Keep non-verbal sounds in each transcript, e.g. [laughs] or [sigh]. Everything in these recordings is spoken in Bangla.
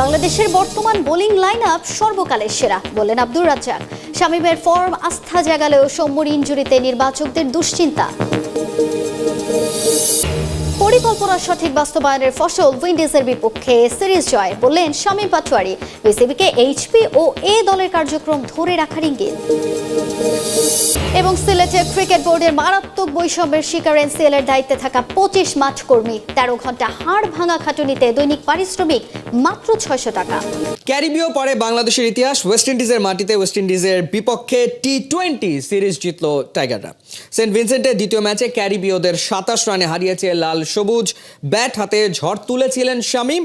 বাংলাদেশের বর্তমান বোলিং লাইন আপ সর্বকালের সেরা বলেন আব্দুর রাজ্জাক। শামীমের ফর্ম আস্থা জাগালেও সৌম্যর ইঞ্জুরিতে নির্বাচকদের দুশ্চিন্তা। পরিকল্পনা সঠিক বাস্তবায়নের ফসল উইন্ডিজের বিপক্ষে সিরিজ জয় বললেন শামীম পাটোয়ারি। বিসিবিকে এইচপি ও এ দলের কার্যক্রম ধরে রাখার ইঙ্গিত। এবং সিলেটে ক্রিকেট বোর্ডের মারাত্মক বৈষম্যের শিকার এনসিএল এর দায়িত্বে থাকা পঁচিশ মাঠ কর্মী, তেরো ঘণ্টা হাড় ভাঙা খাটুনিতে দৈনিক পারিশ্রমিক মাত্র ছয়শো টাকা। ক্যারিবীয় পরে বাংলাদেশের ইতিহাস, ওয়েস্ট ইন্ডিজের মাটিতে ওয়েস্ট ইন্ডিজের বিপক্ষে টি টোয়েন্টি সিরিজ জিতল টাইগাররা। সেন্ট ভিনসেন্টের দ্বিতীয় ম্যাচে ক্যারিবীয়দের সাতাশ রানে হারিয়েছে লাল সবুজ। ব্যাট হাতে ঝড় তুলেছিলেন শামীম।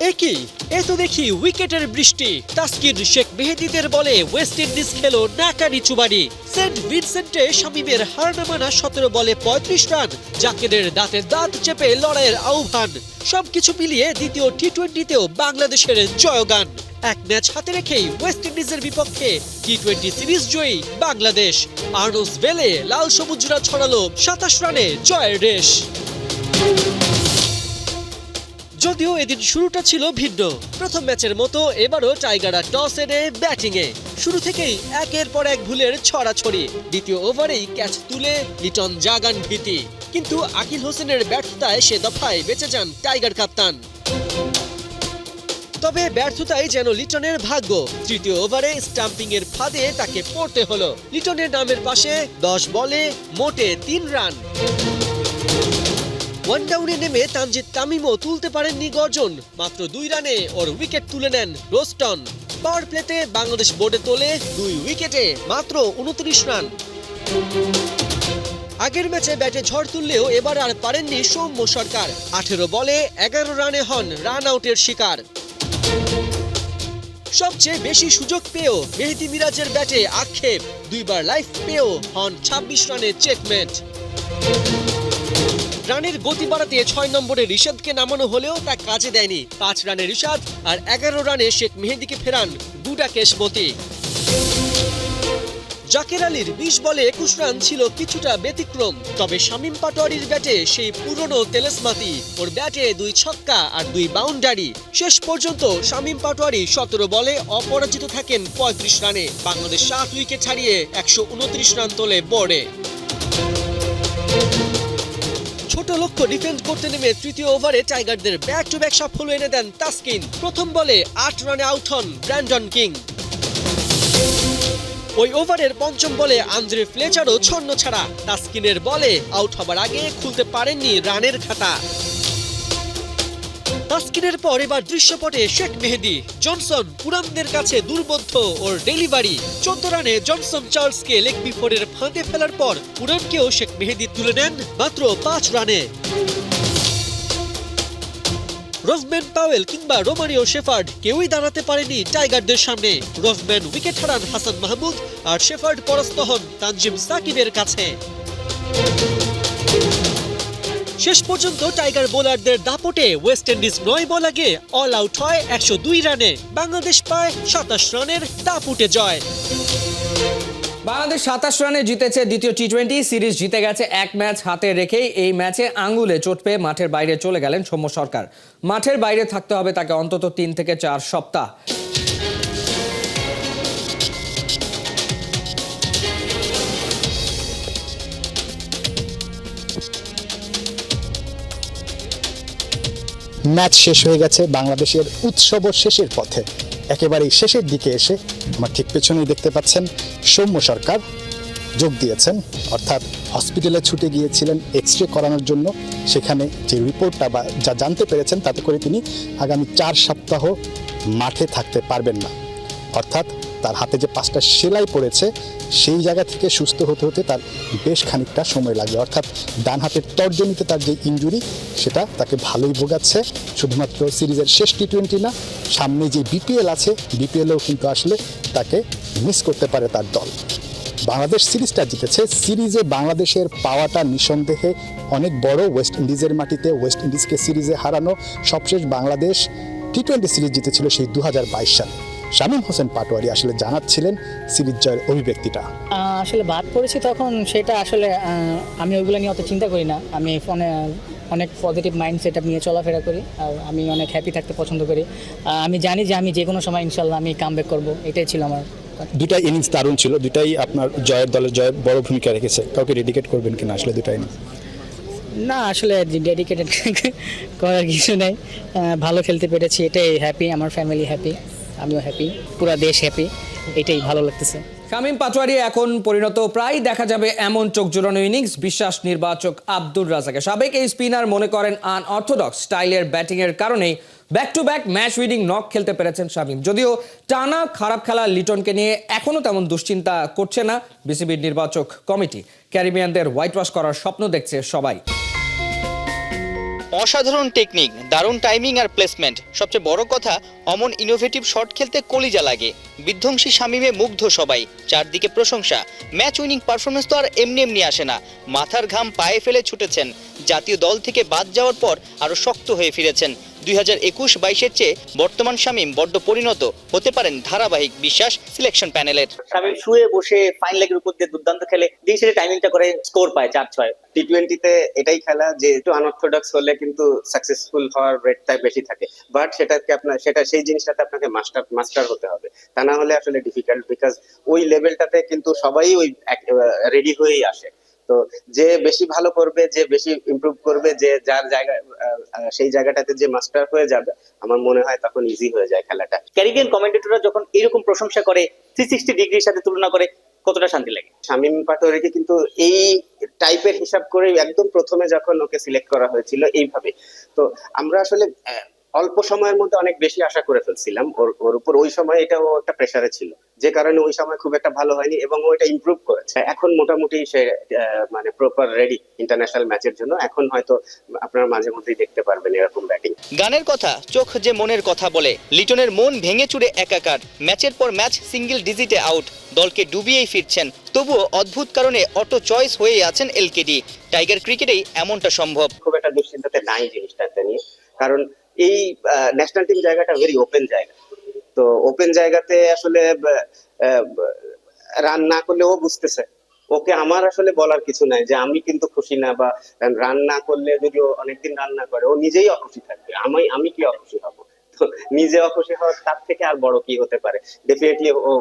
একই, এ তো দেখি উইকেটের বৃষ্টি। তাস্কির শেখ মেহেদিদের বলে ওয়েস্ট ইন্ডিজ খেলো নাকানি চুবানি সেন্ট ভিনসেন্টে শামিমের হার নামানা সতেরো বলে পঁয়ত্রিশ রান, জাকেরের দাঁতের দাঁত চেপে লড়াইয়ের আহ্বান। সবকিছু মিলিয়ে দ্বিতীয় টি টোয়েন্টিতেও বাংলাদেশের জয়গান। এক ম্যাচ হাতে রেখেই ওয়েস্ট ইন্ডিজের বিপক্ষে টি টোয়েন্টি সিরিজ জয়ী বাংলাদেশ। আর্নস বেলে লাল সবুজরা ছড়ালো সাতাশ রানে জয়ের রেশ। যদিও এদিন শুরুটা ছিল ভিন্ন। প্রথম ম্যাচের মতো এবারও টাইগাররা টস এনে ব্যাটিংয়ে। শুরু থেকেই একের পর এক ভুলের ছড়াছড়ি। দ্বিতীয় ওভারেই ক্যাচ তুলে লিটন জাগান ভীতি। কিন্তু আকিল হোসেনের ব্যর্থতায় সে দফায় বেঁচে যান টাইগার কাপ্তান। তবে ব্যর্থতাই যেন লিটনের ভাগ্য। তৃতীয় ওভারে স্টাম্পিং এর ফাঁদে তাকে পড়তে হলো। লিটনের নামের পাশে দশ বলে মোটে তিন রান। ওয়ান ডাউনে নেমে তানজিদ তামিমও তুলতে পারেননি গর্জন। মাত্র দুই রানে ওর উইকেট তুলে নেন রোস্টন। পাওয়ার প্লেতে বাংলাদেশ বোর্ডে তোলে দুই উইকেটে মাত্র উনত্রিশ রান। আগের ম্যাচে ব্যাটে ঝড় তুললেও এবার আর পারেননি সৌম্য সরকার। আঠেরো বলে এগারো রানে হন রান আউটের শিকার। সবচেয়ে বেশি সুযোগ পেয়েও মেহেদি মিরাজের ব্যাটে আক্ষেপ। দুইবার লাইফ পেয়েও হন ছাব্বিশ রানে চেকমেট রানের গতি বাড়াতে ছয় নম্বরে রিশাদকে নামানো হলেও তা কাজে দেয়নি। পাঁচ রানে রিশাদ আর এগারো রানে শেখ মেহেদিকে ফেরান গুডাকেশ মতি জাকের আলীর বিশ বলে একুশ রান ছিল কিছুটা ব্যতিক্রম, তবে শামীম পাটোয়ারির ব্যাটে সেই পুরনো তেলেসমাতি, ওর ব্যাটে দুই ছক্কা আর দুই বাউন্ডারি। শেষ পর্যন্ত শামীম পাটোয়ারি সতেরো বলে অপরাজিত থাকেন পঁয়ত্রিশ রানে। বাংলাদেশ সাত উইকেট ছাড়িয়ে একশো উনত্রিশ রান তোলে বোর্ডে। ছোট লক্ষ্য ডিফেন্ড করতে নেমে তৃতীয় ওভারে টাইগারদের ব্যাক টু ব্যাক সাফল্য এনে দেন তাসকিন। প্রথম বলে আট রানে আউট হন ব্র্যান্ডন কিং। ওই ওভারের পঞ্চম বলে আন্দ্রে ফ্লেচারও ছন্ন ছাড়া। তাসকিনের বলে আউট হবার আগে খুলতে পারেননি রানের খাতা। তাসকিনের পর এবার দৃশ্যপটে শেখ মেহেদি, জনসন পুরানদের কাছে দুর্বোধ্য ওর ডেলিভারি। চোদ্দ রানে জনসন চার্লসকে লেগ বিফোরের ফাঁদে ফেলার পর পুরানকেও শেখ মেহেদি তুলে নেন মাত্র পাঁচ রানে। রফম্যান পাওয়েল কিংবা রোমারিও শেফার্ড কেউই দাঁড়াতে পারেনি টাইগারদের সামনে। রফম্যান উইকেট হারান হাসান মাহমুদ আর শেফার্ড পরাস্ত হন তানজিম সাকিবের কাছে। শেষ পর্যন্ত টাইগার বোলারদের দাপটে ওয়েস্ট ইন্ডিজ নয় বল আগে অল আউট হয় একশো দুই রানে। বাংলাদেশ পায় সাতাশ রানের দাপুটে জয়। বাংলাদেশ সাতাশ রানে জিতেছে দ্বিতীয় টি টোয়েন্টি সিরিজ, জিতে গেছে এক ম্যাচ হাতে রেখেই এই ম্যাচে আঙ্গুলে চোট পেয়ে মাঠের বাইরে চলে গেলেন সৌম্য সরকার। মাঠের বাইরে থাকতে হবে তাকে অন্তত তিন থেকে চার সপ্তাহ। ম্যাচ শেষ হয়ে গেছে বাংলাদেশের উৎসব শেষের পথে। একেবারেই শেষের দিকে এসে আমার ঠিক পেছনেই দেখতে পাচ্ছেন সৌম্য সরকার। যোগ দিয়েছেন, অর্থাৎ হসপিটালে ছুটে গিয়েছিলেন এক্স রে করানোর জন্য। সেখানে যে রিপোর্টটা বা যা জানতে পেরেছেন, তাতে করে তিনি আগামী চার সপ্তাহ মাঠে থাকতে পারবেন না। অর্থাৎ তার হাতে যে পাঁচটা সেলাই পড়েছে সেই জায়গা থেকে সুস্থ হতে হতে তার বেশ খানিকটা সময় লাগবে অর্থাৎ ডান হাতের তর্জনীতে তার যে ইনজুরি সেটা তাকে ভালোই ভোগাচ্ছে। শুধুমাত্র সিরিজের শেষ টি টোয়েন্টি না, সামনে যে বিপিএল আছে বিপিএলেও কিন্তু আসলে তাকে মিস করতে পারে তার দল। বাংলাদেশ সিরিজটা জিতেছে। সিরিজে বাংলাদেশের পাওয়াটা নিঃসন্দেহে অনেক বড়। ওয়েস্ট ইন্ডিজের মাটিতে ওয়েস্ট ইন্ডিজকে সিরিজে হারানো সবশেষ বাংলাদেশ টি টোয়েন্টি সিরিজ জিতেছিল সেই দু সাল। শামীম হোসেন পাটোয়ারি আসলে জানাচ্ছিলেন সিরিজ জয়ের অভিব্যক্তিটা। আসলে বাদ পড়েছি তখন সেটা আসলে আমি ওইগুলো নিয়ে অত চিন্তা করি না। আমি ফোনে অনেক পজিটিভ মাইন্ড সেট নিয়ে চলাফেরা করি আর আমি অনেক হ্যাপি থাকতে পছন্দ করি। আমি জানি যে আমি যে কোনো সময় ইনশাল্লাহ আমি কাম ব্যাক করব এটাই ছিল আমার দুটা ইনিংস দারুণ ছিল দুটাই আপনার জয়ের দলের জয় বড় ভূমিকা রেখেছে। কাউকে ডেডিকেট করবেন কিনা আসলে দুটা ইনিংস না আসলে ডেডিকেটেড [laughs] করার কিছু নেই। ভালো খেলতে পেরেছি এটাই হ্যাপি আমার ফ্যামিলি হ্যাপি আমিও হ্যাপি পুরো দেশ হ্যাপি এটাই ভালো লাগতেছে। শামীম পাটোয়ারি এখন পরিণত, প্রায় দেখা যাবে এমন চোখ জোড়ানো ইনিংস বিশ্বাস নির্বাচক আব্দুর রাজাকে। সাবেক এই স্পিনার মনে করেন আনঅর্থোডক্স স্টাইলের ব্যাটিংয়ের কারণেই back to back match winning knock খেলতে পেরেছেন শামীম। যদিও টানা খারাপ খেলা লিটনকে নিয়ে এখনও তেমন দুশ্চিন্তা করছে না বিসিবির নির্বাচক কমিটি। ক্যারিবিয়ানদের হোয়াইট ওয়াশ করার স্বপ্ন দেখছে সবাই। অসাধারণ টেকনিক দারুণ টাইমিং আর প্লেসমেন্ট সবচেয়ে বড় কথা, অমন ইনোভেটিভ শট খেলতে কলিজা লাগে। বিধ্বংসী শামিমে মুগ্ধ সবাই, চারদিকে প্রশংসা। ম্যাচ উইনিং পারফরমেন্স তো আর এমনি এমনি আসে না। মাথার ঘাম পায়ে ফেলে ছুটেছেন। জাতীয় দল থেকে বাদ যাওয়ার পর আরও শক্ত হয়ে ফিরেছেন। দুই হাজার একুশ বাইশের চেয়ে বর্তমান শামীম বড্ড পরিণত হতে পারেন ধারাবাহিক বিশ্বাস সিলেকশন প্যানেলের। শামিম শুয়ে বসে ফাইন লেগের উপর দিয়ে দুর্দান্ত খেলে দিন শেষে টাইমিংটা করে স্কোর পায় চার ছয় টি টোয়েন্টিতে এটাই খেলা যে একটু আনঅর্থোডক্স হলে কিন্তু সাকসেসফুল হওয়ার রেটটা বেশি থাকে। বাট সেটাকে আপনার সেটা সেই জিনিসটাতে আপনাকে মাস্টার মাস্টার হতে হবে। তা না হলে আসলে ডিফিকাল্ট বিকজ ওই লেভেলটাতে কিন্তু সবাই ওই রেডি হয়েই আসে। তো যে বেশি ভালো করবে যে বেশি ইমপ্রুভ করবে যে যার জায়গা আহ, আহ, সেই জায়গাটাতে যে মাস্টার হয়ে যাবে, আমার মনে হয় তখন ইজি হয়ে যায় খেলাটা। ক্যারিবিয়ান কমেন্টেটররা যখন এরকম প্রশংসা করে থ্রি সিক্সটি ডিগ্রির সাথে তুলনা করে, কতটা শান্তি লাগে? শামীম পাটোয়ারিকে কিন্তু এই টাইপের হিসাব করে একদম প্রথমে যখন ওকে সিলেক্ট করা হয়েছিল, এইভাবে। তো আমরা আসলে অল্প সময়ের মধ্যে অনেক বেশি আশা করে ফেলছিলাম। ওর ওর উপর ওই সময় এটা ও একটা প্রেসারে ছিল। যে কারণে ওই সময় খুব একটা ভালো হয়নি এবং ও এটা ইমপ্রুভ করেছে। এখন মোটামুটি সে মানে প্রপার রেডি ইন্টারন্যাশনাল ম্যাচের জন্য। এখন হয়তো আপনারা মাঝে মধ্যেই দেখতে পারবেন এরকম ব্যাটিং গানের কথা চোখ যে মনের কথা বলে লিটনের মন ভেঙে চুরে একাকার। ম্যাচের পর ম্যাচ সিঙ্গেল ডিজিটে আউট দলকে ডুবিয়েই ফিরছেন। তবুও অদ্ভুত কারণে অটো চয়েস হয়ে আছেন এলকেডি টাইগার ক্রিকেটেই এমনটা সম্ভব। খুব একটা দুশ্চিন্তাতে নাই জিনিসটাতে নিয়ে। কারণ এই ন্যাশনাল টিম জায়গাটা ভেরি ওপেন জায়গা। তো ওপেন জায়গাতে আসলে রান না করলে ও বুঝতেছে। ওকে আমার আসলে বলার কিছু নাই যে আমি কিন্তু খুশি না বা রান না করলে যদি ও অনেকদিন রান না করে, ও নিজেই অখুশি থাকবে। আমি আমি কি অখুশি হব? তো নিজে অখুশি হওয়ার তার থেকে আর বড় কি হতে পারে? ডেফিনেটলি ও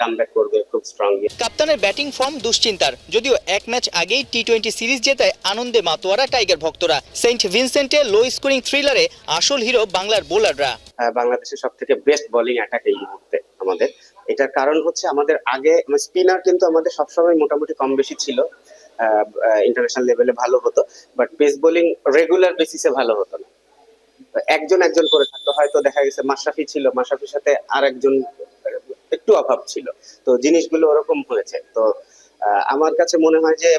কাম করবে খুব স্ট্রংলি কাপ্তানের ব্যাটিং ফর্ম দুশ্চিন্তার যদিও এক ম্যাচ আগেই টি টোয়েন্টি সিরিজ জেতায় আনন্দে মাতোয়ারা টাইগার ভক্তরা। সেন্ট ভিনসেন্টে লো স্কোরিং থ্রিলারে আসল হিরো বাংলার বোলাররা আহ, বাংলাদেশের সব থেকে বেস্ট বোলিং অ্যাটাক এই মুহূর্তে আমাদের। এটার কারণ হচ্ছে আমাদের আগে স্পিনার কিন্তু আমাদের সবসময় মোটামুটি কম বেশি ছিল। ইন্টারন্যাশনাল লেভেলে ভালো হতো। বাট পেস বোলিং রেগুলার বেসিসে ভালো হতো না। একজন একজন করে থাকতো। হয়তো দেখা গেছে মাশরাফি ছিল, মাশরাফির সাথে আর একজন একটু অভাব ছিল। তো জিনিসগুলো ওরকম হয়েছে। তো আমার কাছে মনে হয় যে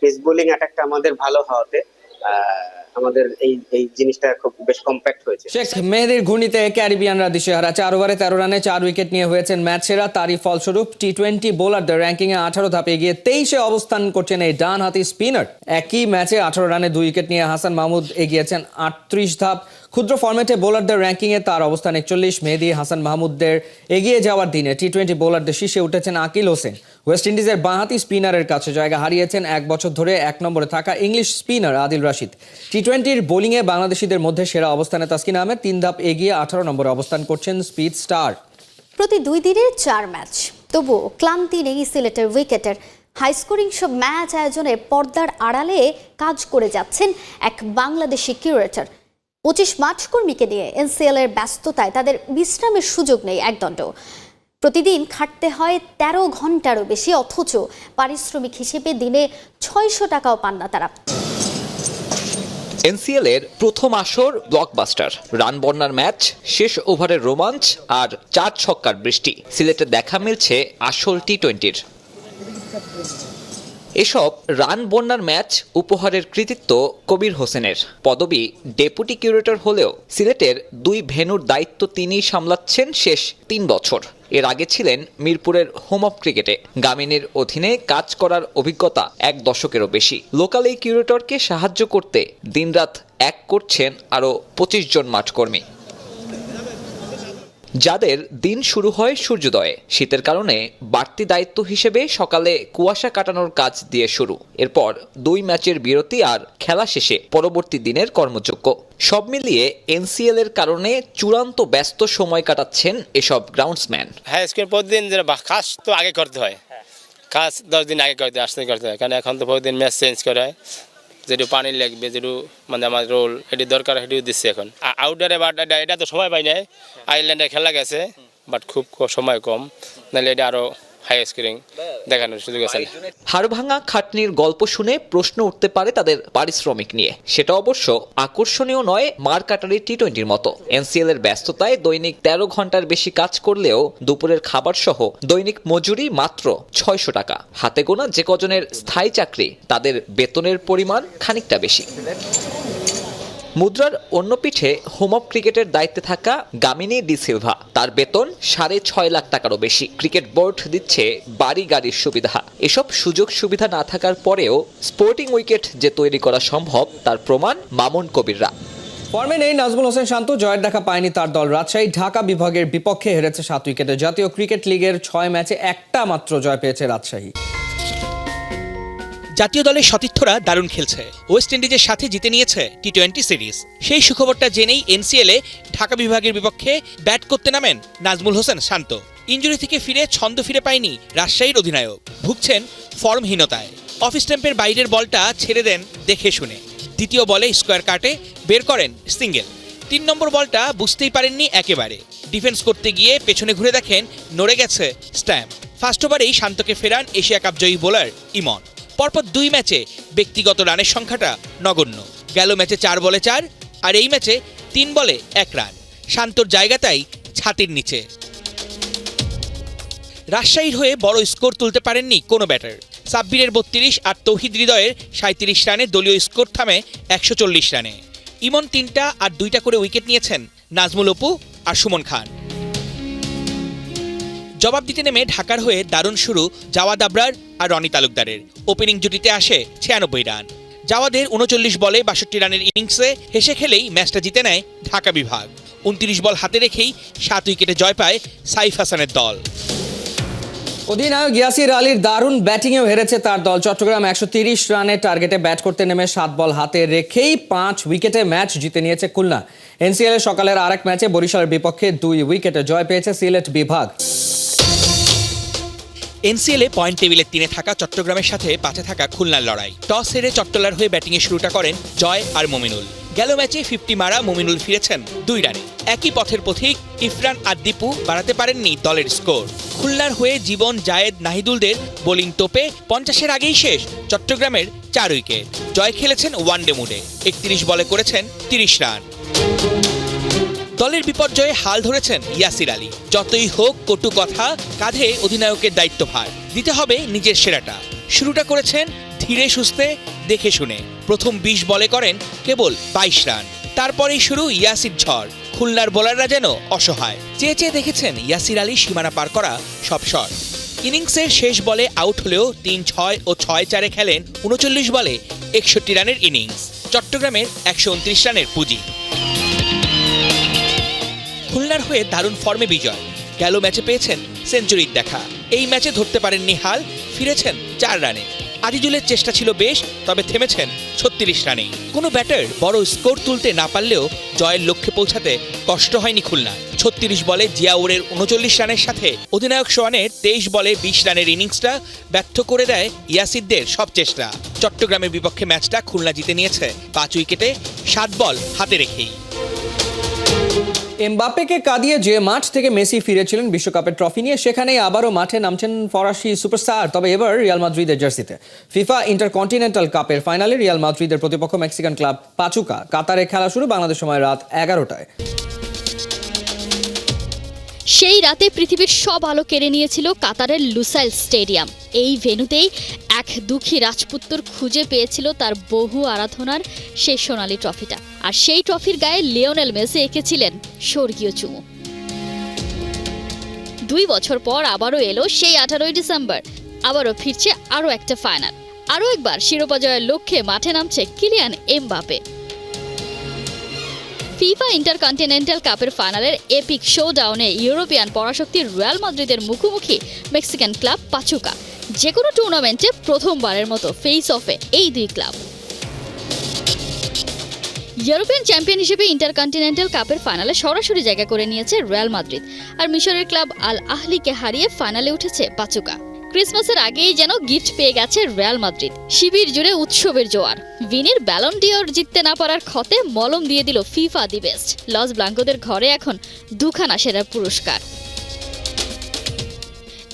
পেস বোলিং অ্যাটাকটা আমাদের ভালো হওয়াতে আমাদের এই এই জিনিসটা খুব বেশ কম্প্যাক্ট হয়েছে। শেখ ঘূর্ণিতে ক্যারিবিয়ানরা চার ওভারে তেরো রানে চার উইকেট নিয়ে হয়েছেন ম্যাচ সেরা, তারই ফলস্বরূপ টি টোয়েন্টি বোলারদের আঠারো ধাপে গিয়ে তেইশে অবস্থান করছেন এই ডান হাতি স্পিনার একই ম্যাচে আঠারো রানে দুই উইকেট নিয়ে হাসান মাহমুদ এগিয়েছেন আটত্রিশ ধাপ। ক্ষুদ্র ফরম্যাটে বোলারদের র্যাঙ্কিং এ তার অবস্থান একচল্লিশ, মেহেদি, হাসান মাহমুদদের এগিয়ে যাওয়ার দিনে টি টোয়েন্টি বোলারদের শীর্ষে উঠেছেন আকিল হোসেন। ওয়েস্ট ইন্ডিজের বাঁহাতি স্পিনারের কাছে জায়গা হারিয়েছেন এক বছর ধরে এক নম্বরে থাকা English spinner Adil Rashid. T টোয়েন্টির বোলিংয়ে বাংলাদেশিদের মধ্যে সেরা অবস্থানে তাসকিন আহমেদ তিন ধাপ এগিয়ে আঠারো নম্বরে অবস্থান করছেন স্পিড স্টার। প্রতি দুই দিনে চার ম্যাচ। তবুও ক্লান্তি নেই সিলেটের উইকেটের। হাই স্কোরিং সব ম্যাচ আয়োজনে পর্দার আড়ালে কাজ করে যাচ্ছেন এক বাংলাদেশি কিউরেটর। পঁচিশ মাঠ কর্মীকে নিয়ে এনসিএল এর ব্যস্ততায় তাদের বিশ্রামের সুযোগ নেই একদণ্ড। প্রতিদিন খাটতে হয় তেরো ঘন্টারও বেশি, অথচ পারিশ্রমিক হিসেবে দিনে ছয়শো টাকাও পান না তারা। এনসিএল এর প্রথম আসর ব্লকবাস্টার। রান বন্যার ম্যাচ, শেষ ওভারের রোমাঞ্চ আর চার ছক্কার বৃষ্টি। সিলেটে দেখা মিলছে আসল টি টোয়েন্টির এসব রান বন্যার ম্যাচ উপহারের কৃতিত্ব কবির হোসেনের। পদবি ডেপুটি কিউরেটর হলেও সিলেটের দুই ভেন্যুর দায়িত্ব তিনিই সামলাচ্ছেন শেষ তিন বছর। এর আগে ছিলেন মিরপুরের হোম অফ ক্রিকেটে। গামিনীর অধীনে কাজ করার অভিজ্ঞতা এক দশকেরও বেশি। লোকাল এই কিউরেটরকে সাহায্য করতে দিনরাত এক করছেন আরও পঁচিশ জন মাঠকর্মী। যাদের দিন শুরু হয় সূর্যোদয়ে। শীতের কারণে বাড়তি দায়িত্ব হিসেবে সকালে কুয়াশা কাটানোর কাজ দিয়ে শুরু। এরপর দুই ম্যাচের বিরতি আর খেলা শেষে পরবর্তী দিনের কর্মযোগ্য। সব মিলিয়ে এনসিএল এর কারণে চূড়ান্ত ব্যস্ত সময় কাটাচ্ছেন এসব গ্রাউন্ডসম্যান হ্যাঁ স্কুল প্রতিদিন যে বা- কাজ তো আগে করতে হয়। কাজ দশ দিন আগে করতে হয়, আসতে করতে হয়। কারণ এখন তো প্রতিদিন ম্যাচ চেঞ্জ করে হয়। যেটু পানি লাগবে যেটু মানে আমার রোল এটি দরকার সেটিও দিচ্ছে এখন। আউটডোরে বাট এটা- তো সময় পাই নাই। আয়ারল্যান্ডে খেলা গেছে বাট খুব সময় কম। নাহলে এটা আরও হাড়ভাঙা খাটনির গল্প শুনে প্রশ্ন উঠতে পারে তাদের পারিশ্রমিক নিয়ে। সেটা অবশ্য আকর্ষণীয় নয় মার কাটারি টি টোয়েন্টির মতো। এনসিএল এর ব্যস্ততায় দৈনিক তেরো ঘণ্টার বেশি কাজ করলেও দুপুরের খাবার সহ দৈনিক মজুরি মাত্র ছয়শো টাকা। হাতে গোনা যে কজনের স্থায়ী চাকরি, তাদের বেতনের পরিমাণ খানিকটা বেশি। মুদ্রার অন্য পিঠে হোম অফ ক্রিকেটের দায়িত্বে থাকা গামিনী ডি সিলভা। তার বেতন সাড়ে ছয় লাখ টাকারও বেশি। ক্রিকেট বোর্ড দিচ্ছে বাড়ি গাড়ির সুবিধা। এসব সুযোগ সুবিধা না থাকার পরেও স্পোর্টিং উইকেট যে তৈরি করা সম্ভব, তার প্রমাণ মামুন কবিররা। ফর্মে নেই নাজমুল হোসেন শান্ত, জয়ের দেখা পায়নি তার দল রাজশাহী। ঢাকা বিভাগের বিপক্ষে হেরেছে সাত উইকেটে। জাতীয় ক্রিকেট লিগের ছয় ম্যাচে একটা মাত্র জয় পেয়েছে রাজশাহী। জাতীয় দলের সতীর্থরা দারুণ খেলছে। ওয়েস্ট ইন্ডিজের সাথে জিতে নিয়েছে টি টোয়েন্টি সিরিজ। সেই সুখবরটা জেনেই এনসিএলে ঢাকা বিভাগের বিপক্ষে ব্যাট করতে নামেন নাজমুল হোসেন শান্ত। ইঞ্জুরি থেকে ফিরে ছন্দ ফিরে পায়নি রাজশাহীর অধিনায়ক। ভুগছেন ফর্মহীনতায়। অফ স্ট্যাম্পের বাইরের বলটা ছেড়ে দেন দেখে শুনে। দ্বিতীয় বলে স্কোয়ার কাটে, বের করেন সিঙ্গেল। তিন নম্বর বলটা বুঝতেই পারেননি একেবারে। ডিফেন্স করতে গিয়ে পেছনে ঘুরে দেখেন নড়ে গেছে স্ট্যাম্প। ফার্স্ট ওভারেই শান্তকে ফেরান এশিয়া কাপ জয়ী বোলার ইমন। পরপর দুই ম্যাচে ব্যক্তিগত রানের সংখ্যাটা নগণ্য। গেল ম্যাচে চার বলে চার, আর এই ম্যাচে তিন বলে এক রান। শান্তর জায়গাটাই ছাতির নিচে। রাজশাহীর হয়ে বড় স্কোর তুলতে পারেননি কোনো ব্যাটার। সাব্বিরের বত্রিশ আর তৌহিদ হৃদয়ের সাঁত্রিশ রানে দলীয় স্কোর থামে একশো চল্লিশ রানে। ইমন তিনটা আর দুইটা করে উইকেট নিয়েছেন নাজমুল অপু আর সুমন খান। জবাব দিতে নেমে ঢাকার হয়ে দারুণ শুরু জাওয়াদ আবরার আর রনি তালুকদারের। ওপেনিং জুটিতে আসে ছিয়ানব্বই রান। জাওয়াদের উনচল্লিশ বলে বাষট্টি রানের ইনিংসে হেসে খেলেই ম্যাচটা জিতে নেয় ঢাকা বিভাগ। উনত্রিশ বল হাতে রেখেই সাত উইকেটে জয় পায় সাইফ হাসানের দল। অধিনায়ক ইয়াসির আলীর দারুণ ব্যাটিংয়েও হেরেছে তার দল। চট্টগ্রাম একশো তিরিশ রানের টার্গেটে ব্যাট করতে নেমে সাত বল হাতে রেখেই পাঁচ উইকেটে ম্যাচ জিতে নিয়েছে খুলনা। এনসিএল সকালের আরেক ম্যাচে বরিশালের বিপক্ষে দুই উইকেটে জয় পেয়েছে সিলেট বিভাগ। এনসিএলে পয়েন্ট টেবিলে তিনে থাকা চট্টগ্রামের সাথে পাঁচে থাকা খুলনার লড়াই। টস হেরে চট্টলার হয়ে ব্যাটিংয়ে শুরুটা করেন জয় আর মমিনুল। গেল ম্যাচে ফিফটি মারা মমিনুল ফিরেছেন দুই রানে। একই পথের পথিক ইফরান আর দীপু বাড়াতে পারেননি দলের স্কোর। খুলনার হয়ে জীবন জায়েদ নাহিদুলদের বোলিং তোপে পঞ্চাশের আগেই শেষ চট্টগ্রামের চার উইকেট। জয় খেলেছেন ওয়ানডে মুডে। একত্রিশ বলে করেছেন তিরিশ রান। দলের বিপর্যয়ে হাল ধরেছেন ইয়াসির আলী। যতই হোক, কটু কথা, কাঁধে অধিনায়কের দায়িত্বভার। দিতে হবে নিজের সেরাটা। শুরুটা করেছেন ধীরে সুস্থে, দেখে শুনে। প্রথম বিশ বলে করেন কেবল বাইশ রান। তারপরেই শুরু ইয়াসির ঝড়। খুলনার বোলাররা যেন অসহায়। চেয়ে চেয়ে দেখেছেন ইয়াসির আলী সীমানা পার করা সব শট। ইনিংসের শেষ বলে আউট হলেও তিন, ছয় ও ছয় চারে খেলেন উনচল্লিশ বলে একষট্টি রানের ইনিংস। চট্টগ্রামের একশো উনত্রিশ রানের পুঁজি। খুলনার হয়ে দারুণ ফর্মে বিজয়। গেল ম্যাচে পেয়েছেন সেঞ্চুরির দেখা। এই ম্যাচে ধরতে পারেননি হাল ফিরেছেন চার রানে। আজিজুলের চেষ্টা ছিল বেশ, তবে থেমেছেন ছত্রিশ রানে। কোনো ব্যাটার বড় স্কোর তুলতে না পারলেও জয়ের লক্ষ্যে পৌঁছাতে কষ্ট হয়নি খুলনা। ছত্রিশ বলে জিয়াউরের উনচল্লিশ রানের সাথে অধিনায়ক সোয়ানের তেইশ বলে বিশ রানের ইনিংসটা ব্যর্থ করে দেয় ইয়াসিদদের সব চেষ্টা। চট্টগ্রামের বিপক্ষে ম্যাচটা খুলনা জিতে নিয়েছে পাঁচ উইকেটে, সাত বল হাতে রেখেই। এমবাপ্পেকে কাঁদিয়ে যে মাঠ থেকে মেসি ফিরেছিলেন বিশ্বকাপের ট্রফি নিয়ে, সেখানেই আবারও মাঠে নামছেন ফরাসি সুপারস্টার। তবে এবার রিয়াল মাদ্রিদের জার্সিতে। ফিফা ইন্টারকন্টিনেন্টাল কাপের ফাইনালে রিয়াল মাদ্রিদের প্রতিপক্ষ মেক্সিকান ক্লাব পাচুকা। কাতারে খেলা শুরু বাংলাদেশ সময় রাত এগারোটায়। সেই রাতে পৃথিবীর সব আলো কেড়ে নিয়েছিল কাতারের লুসাইল স্টেডিয়াম। এই ভেন্যুতেই এক দুঃখী রাজপুত্তর খুঁজে পেয়েছিল তার বহু আরাধনার সেই সোনালি ট্রফিটা। আর সেই ট্রফির গায়ে লিওনেল মেসি এঁকেছিলেন স্বর্গীয় চুমু। দুই বছর পর আবারও এলো সেই আঠারোই ডিসেম্বর। আবারও ফিরছে আরও একটা ফাইনাল। আরও একবার শিরোপা জয়ের লক্ষ্যে মাঠে নামছে কিলিয়ান এমবাপে ফিফা ইন্টারকন্টিনেন্টাল কাপের ফাইনালের এপিক শো ডাউনে ইউরোপিয়ান পরাশক্তির রয়্যাল মাদ্রিদের মুখোমুখি মেক্সিকান ক্লাব পাচুকা। যে কোনো টুর্নামেন্টে প্রথমবারের মতো ফেস অফে এই দুই ক্লাব। ইউরোপিয়ান চ্যাম্পিয়ন হিসেবে ইন্টারকন্টিনেন্টাল কাপের ফাইনালে সরাসরি জায়গা করে নিয়েছে রিয়াল মাদ্রিদ। আর মিশরের ক্লাব আল আহলিকে হারিয়ে ফাইনালে উঠেছে পাচুকা। ক্রিসমাসের আগেই যেন গিফট পেয়ে গেছে রিয়াল মাদ্রিদ। শিবির জুড়ে উৎসবের জোয়ার। ভিনির ব্যালন ডিওর জিততে না পারার ক্ষতে মলম দিয়ে দিল ফিফা দি বেস্ট। লস ব্লাঙ্কোদের ঘরে এখন দুখানা সেরার পুরস্কার।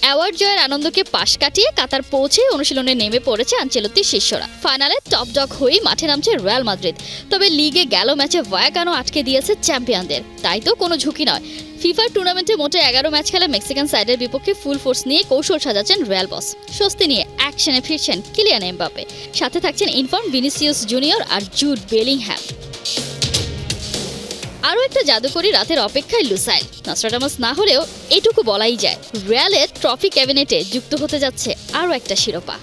অ্যাওয়ার্ড জয়ের আনন্দকে পাশ কাটিয়ে কাতার পৌঁছে অনুশীলনে নেমে পড়েছে আঞ্চেলত্তির শিষ্যরা। ফাইনালে টপ ডগ হয়েই মাঠে নামছে রয়্যাল মাদ্রিদ। তবে লিগে গেল ম্যাচে ভয়াকানো আটকে দিয়েছে চ্যাম্পিয়নদের। তাই তো কোনো ঝুঁকি নয়। ফিফার টুর্নামেন্টে মোটে এগারো ম্যাচ খেলা মেক্সিকান সাইডের বিপক্ষে ফুল ফোর্স নিয়ে কৌশল সাজাচ্ছেন রয়্যাল বস। স্বস্তি নিয়ে অ্যাকশনে ফিরছেন কিলিয়ান এমবাপে সাথে থাকছেন ইনফর্ম ভিনিসিয়াস জুনিয়র আর জুড বেলিংহ্যাম আরও একটা জাদুকরি রাতের অপেক্ষায় লুসাইল। নস্ট্রাডামাস না হলেও এটুকু বলাই যায়, রিয়ালের ট্রফি ক্যাবিনেটে যুক্ত হতে যাচ্ছে আরও একটা শিরোপা।